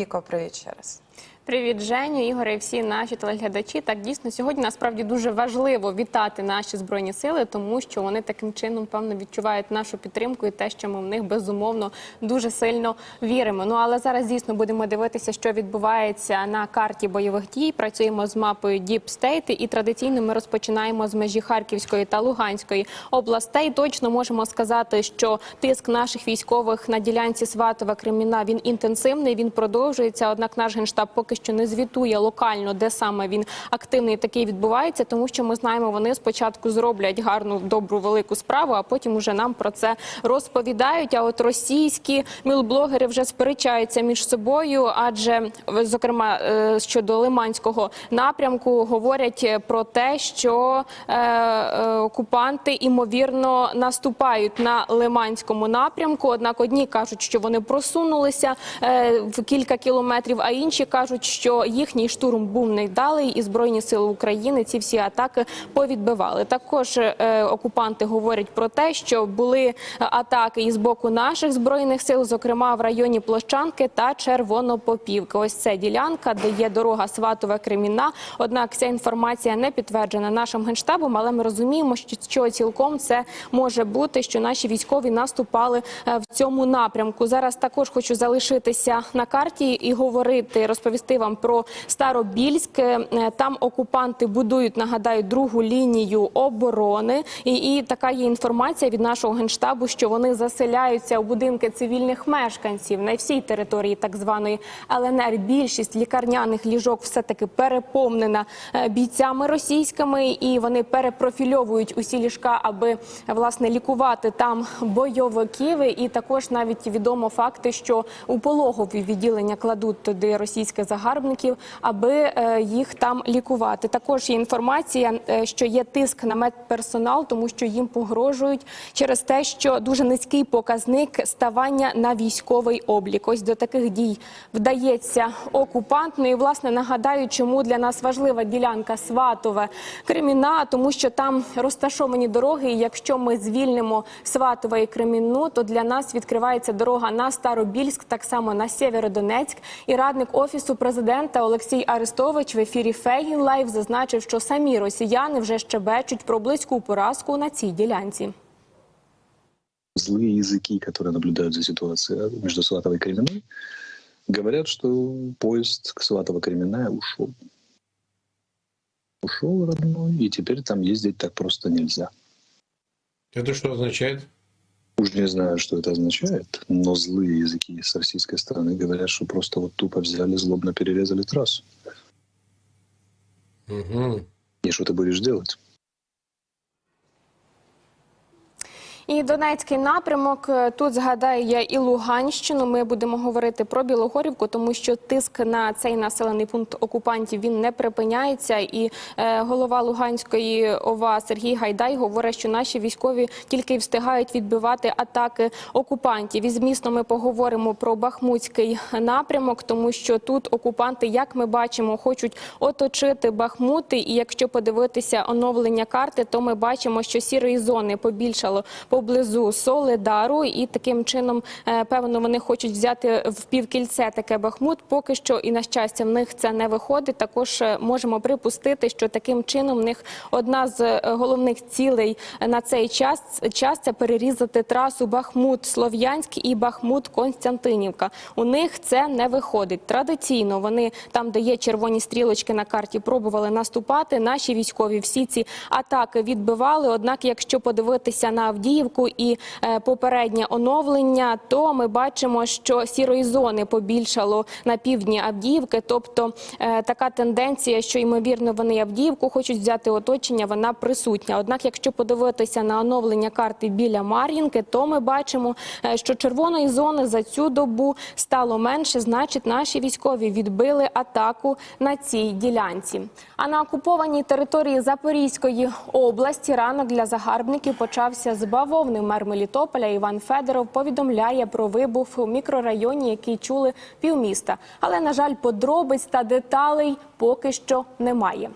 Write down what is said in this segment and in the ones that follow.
Віко, привіт ще раз. Привіт, Женю, Ігоре, і всі наші телеглядачі. Так дійсно сьогодні насправді дуже важливо вітати наші збройні сили, тому що вони таким чином певно відчувають нашу підтримку і те, що ми в них безумовно дуже сильно віримо. Ну але зараз дійсно будемо дивитися, що відбувається на карті бойових дій. Працюємо з мапою Deep State і традиційно ми розпочинаємо з межі Харківської та Луганської областей. Точно можемо сказати, що тиск наших військових на ділянці Сватова Креміна він інтенсивний. Він продовжується. Однак наш генштаб поки що не звітує локально, де саме він активний такий відбувається, тому що ми знаємо, вони спочатку зроблять гарну, добру, велику справу, а потім уже нам про це розповідають. А от російські мілблогери вже сперечаються між собою, адже зокрема е, щодо лиманського напрямку говорять про те, що е, е, окупанти імовірно наступають на лиманському напрямку. Однак одні кажуть, що вони просунулися е, в кілька кілометрів, а інші кажуть, що їхній штурм був невдалий, і збройні сили України ці всі атаки повідбивали. Також е, окупанти говорять про те, що були атаки із боку наших збройних сил, зокрема в районі Площанки та Червонопопівки. Ось це ділянка, де є дорога Сватове Креміна. Однак ця інформація не підтверджена нашим генштабом, але ми розуміємо, що, цілком це може бути, що наші військові наступали е, в цьому напрямку. Зараз також хочу залишитися на карті і говорити, розповісти вам про Старобільськ. Е, Там окупанти будують, нагадаю, другу лінію оборони. І, і така є інформація від нашого генштабу, що вони заселяються у будинки цивільних мешканців на всій території так званої ЛНР. Більшість лікарняних ліжок все таки переповнена е, бійцями російськими, і вони перепрофільовують усі ліжка, аби власне лікувати там бойовиків. І також навіть відомо факти, що у пологові відділення кладуть туди російських загарбників, аби е, їх там лікувати. Також є інформація, е, що є тиск на медперсонал, тому що їм погрожують через те, що дуже низький показник ставання на військовий облік. Ось до таких дій вдається окупант. Ну і власне нагадаю, чому для нас важлива ділянка Сватове Креміна, тому що там розташовані дороги. І якщо ми звільнимо Сватове і Кремінну, то для нас відкривається дорога на Старобільськ, так само на Сєвєродонецьк. І радник офісу президента Олексій Арестович в ефірі Фейгін Лайв зазначив, що самі росіяни вже щебечуть про близьку поразку на цій ділянці. злые языки, которые наблюдают за ситуацией между Сватовой и Кременной, говорят, что поезд к Сватово-Кременная ушел. Ушел родной, и теперь там ездить так просто нельзя. Это что означает? Уж не знаю, что это означает, но злые языки с российской стороны говорят, что просто вот тупо взяли, злобно перерезали трассу. Угу. И что ты будешь делать? І Донецький напрямок е, тут згадаю я і Луганщину. Ми будемо говорити про Білогорівку, тому що тиск на цей населений пункт окупантів він не припиняється. І е, голова Луганської ОВА Сергій Гайдай говорить, що наші військові тільки встигають відбивати атаки окупантів. І змісно ми поговоримо про Бахмутський напрямок, тому що тут окупанти, як ми бачимо, хочуть оточити Бахмути. І якщо подивитися оновлення карти, то ми бачимо, що сірої зони побільшало поблизу Соледару, і таким чином, е, певно, вони хочуть взяти в півкільце таке Бахмут. Поки що, і на щастя, в них це не виходить. Також е, можемо припустити, що таким чином в них одна з е, головних цілей на цей час час це перерізати трасу Бахмут Слов'янськ і Бахмут Константинівка. У них це не виходить. Традиційно вони там, де є червоні стрілочки на карті, пробували наступати. Наші військові всі ці атаки відбивали. Однак, якщо подивитися на Авдіївку і е, попереднє оновлення, то ми бачимо, що сірої зони побільшало на півдні Авдіївки. Тобто е, така тенденція, що ймовірно вони Авдіївку хочуть взяти оточення, вона присутня. Однак, якщо подивитися на оновлення карти біля Мар'їнки, то ми бачимо, е, що червоної зони за цю добу стало менше. Значить, наші військові відбили атаку на цій ділянці. А на окупованій території Запорізької області ранок для загарбників почався з бавовни. Мер Мелітополя Іван Федоров повідомляє про вибух у мікрорайоні, який чули півміста. Але на жаль, подробиць та деталей поки що немає.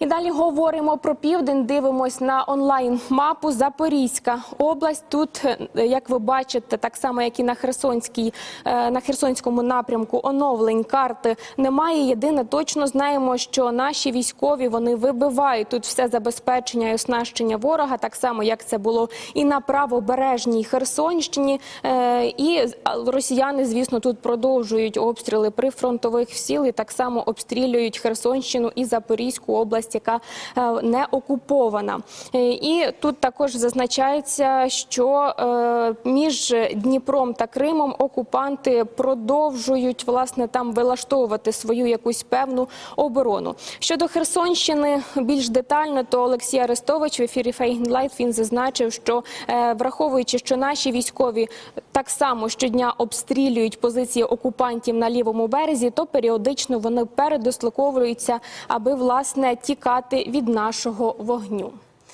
І далі говоримо про південь. Дивимось на онлайн-мапу Запорізька область. Тут, е, як ви бачите, так само як і на Херсонській, е, на Херсонському напрямку, оновлень карти немає. Єдине, точно знаємо, що наші військові вони вибивають тут все забезпечення і оснащення ворога, так само як це було і на правобережній Херсонщині. Е, І росіяни, звісно, тут продовжують обстріли прифронтових сіл і так само обстрілюють Херсонщину і Запорізьку область, яка е, не окупована. Е, І тут також зазначається, що е, між Дніпром та Кримом окупанти продовжують власне там вилаштовувати свою якусь певну оборону. Щодо Херсонщини, більш детально, то Олексій Арестович в ефірі Фейгенлайт він зазначив, що враховуючи, що наші військові так само щодня обстрілюють позиції окупантів на лівому березі, то періодично вони передислоковуються, аби власне тікати від нашого вогню.